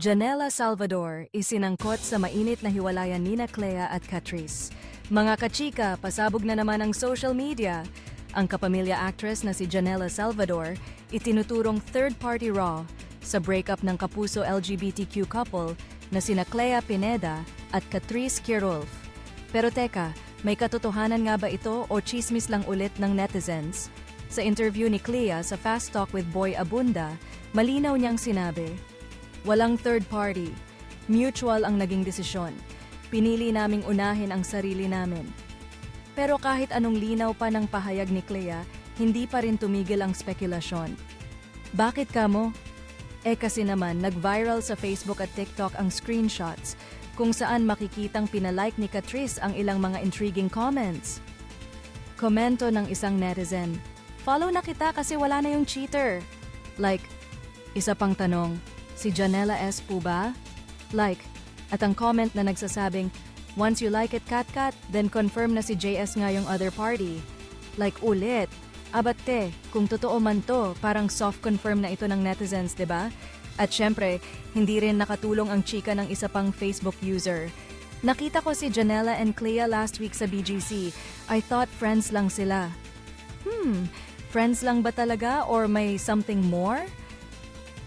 Janela Salvador isinangkot sa mainit na hiwalayan nina Clea at Catrice. Mga kachika, pasabog na naman ang social media. Ang kapamilya actress na si Janela Salvador itinuturong third-party raw sa breakup ng kapuso LGBTQ couple na sina Clea Pineda at Catrice Kirolf. Pero teka, may katotohanan nga ba ito o chismis lang ulit ng netizens? Sa interview ni Clea sa Fast Talk with Boy Abunda, malinaw niyang sinabi, Walang third party. Mutual ang naging desisyon. Pinili naming unahin ang sarili namin. Pero kahit anong linaw pa ng pahayag ni Clea, hindi pa rin tumigil ang spekulasyon. Bakit ka mo? Eh kasi naman, nag-viral sa Facebook at TikTok ang screenshots kung saan makikitang pinalike ni Catrice ang ilang mga intriguing comments. Komento ng isang netizen, Follow na kita kasi wala na yung cheater. Like, isa pang tanong, si Janela S po ba? Like, at ang comment na nagsasabing, once you like it kat-kat, then confirm na si JS nga yung other party. Like ulit, abatte, kung totoo man to, parang soft confirm na ito ng netizens, 'di ba? At syempre, hindi rin nakatulong ang chika ng isa pang Facebook user. Nakita ko si Janela and Clea last week sa BGC. I thought friends lang sila. Hmm, friends lang ba talaga or may something more?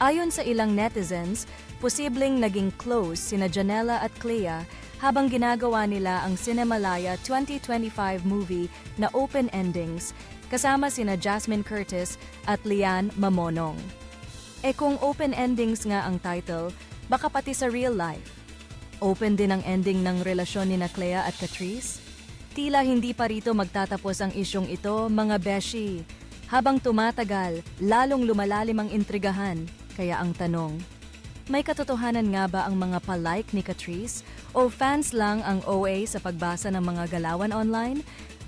Ayon sa ilang netizens, posibleng naging close sina Janela at Clea habang ginagawa nila ang Cinemalaya 2025 movie na Open Endings kasama sina Jasmine Curtis at Lian Mamonong. E kung Open Endings nga ang title, baka pati sa real life. Open din ang ending ng relasyon ni Clea at Catrice? Tila hindi pa rito magtatapos ang isyong ito, mga beshi. Habang tumatagal, lalong lumalalim ang intrigahan. Kaya ang tanong, may katotohanan nga ba ang mga palike ni Catrice? O fans lang ang OA sa pagbasa ng mga galawan online?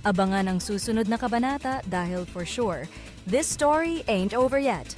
Abangan ang susunod na kabanata dahil for sure, this story ain't over yet.